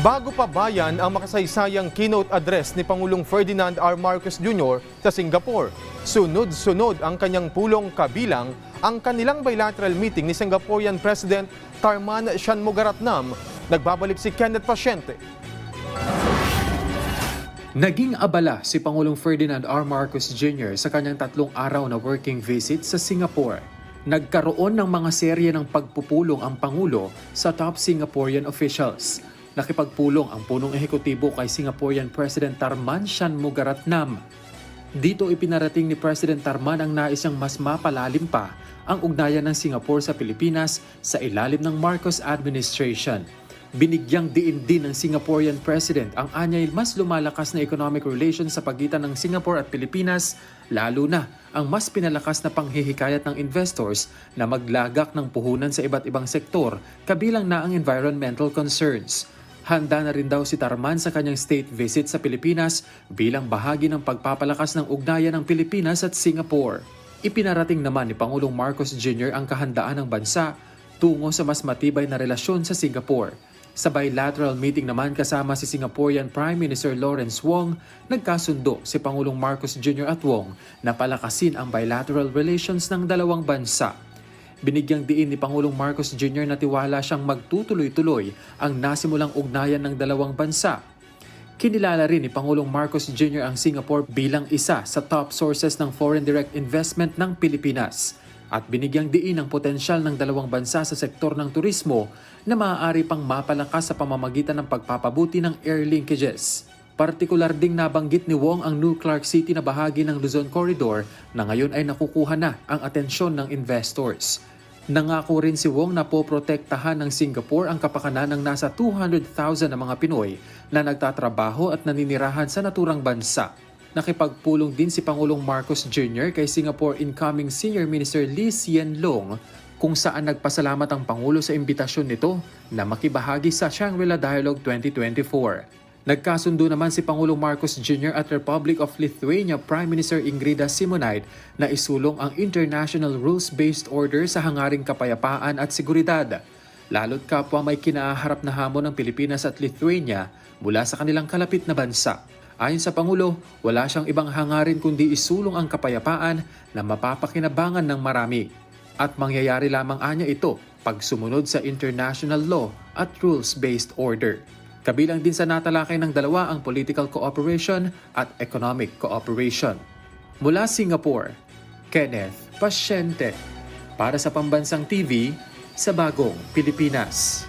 Bago pa bayan ang makasaysayang keynote address ni Pangulong Ferdinand R. Marcos Jr. sa Singapore. Sunod-sunod ang kanyang pulong kabilang ang kanilang bilateral meeting ni Singaporean President Tharman Shanmugaratnam. Nagbabalik si Kenneth Pasyente. Naging abala si Pangulong Ferdinand R. Marcos Jr. sa kanyang tatlong araw na working visit sa Singapore. Nagkaroon ng mga serye ng pagpupulong ang Pangulo sa top Singaporean officials. Nakipagpulong ang punong ehekutibo kay Singaporean President Tarman Shanmugaratnam. Dito ipinarating ni President Tarman ang nais mas mapalalim pa ang ugnayan ng Singapore sa Pilipinas sa ilalim ng Marcos administration. Binigyang diin din ng Singaporean President ang anyay mas lumalakas na economic relations sa pagitan ng Singapore at Pilipinas, lalo na ang mas pinalakas na panghihikayat ng investors na maglagak ng puhunan sa iba't ibang sektor, kabilang na ang environmental concerns. Handa na rin daw si Tarman sa kanyang state visit sa Pilipinas bilang bahagi ng pagpapalakas ng ugnayan ng Pilipinas at Singapore. Ipinarating naman ni Pangulong Marcos Jr. ang kahandaan ng bansa tungo sa mas matibay na relasyon sa Singapore. Sa bilateral meeting naman kasama si Singaporean Prime Minister Lawrence Wong, nagkasundo si Pangulong Marcos Jr. at Wong na palakasin ang bilateral relations ng dalawang bansa. Binigyang diin ni Pangulong Marcos Jr. na tiwala siyang magtutuloy-tuloy ang nasimulang ugnayan ng dalawang bansa. Kinilala rin ni Pangulong Marcos Jr. ang Singapore bilang isa sa top sources ng foreign direct investment ng Pilipinas at binigyang diin ang potensyal ng dalawang bansa sa sektor ng turismo na maaari pang mapalakas sa pamamagitan ng pagpapabuti ng air linkages. Partikular ding nabanggit ni Wong ang New Clark City na bahagi ng Luzon Corridor na ngayon ay nakukuha na ang atensyon ng investors. Nangako rin si Wong na poprotektahan ng Singapore ang kapakanan ng nasa 200,000 na mga Pinoy na nagtatrabaho at naninirahan sa naturang bansa. Nakipagpulong din si Pangulong Marcos Jr. kay Singapore incoming Senior Minister Lee Hsien Loong kung saan nagpasalamat ang Pangulo sa imbitasyon nito na makibahagi sa Shangri-La Dialogue 2024. Nagkasundo naman si Pangulong Marcos Jr. at Republic of Lithuania Prime Minister Ingrida Simonite na isulong ang International Rules-Based Order sa hangaring kapayapaan at seguridad. Lalo't kapwa may kinaharap na hamon ng Pilipinas at Lithuania mula sa kanilang kalapit na bansa. Ayon sa Pangulo, wala siyang ibang hangarin kundi isulong ang kapayapaan na mapapakinabangan ng marami. At mangyayari lamang anya ito pag sumunod sa international law at rules-based order. Kabilang din sa natalakay ng dalawa ang political cooperation at economic cooperation. Mula Singapore, Kenneth Pasyente. Para sa Pambansang TV, sa Bagong Pilipinas.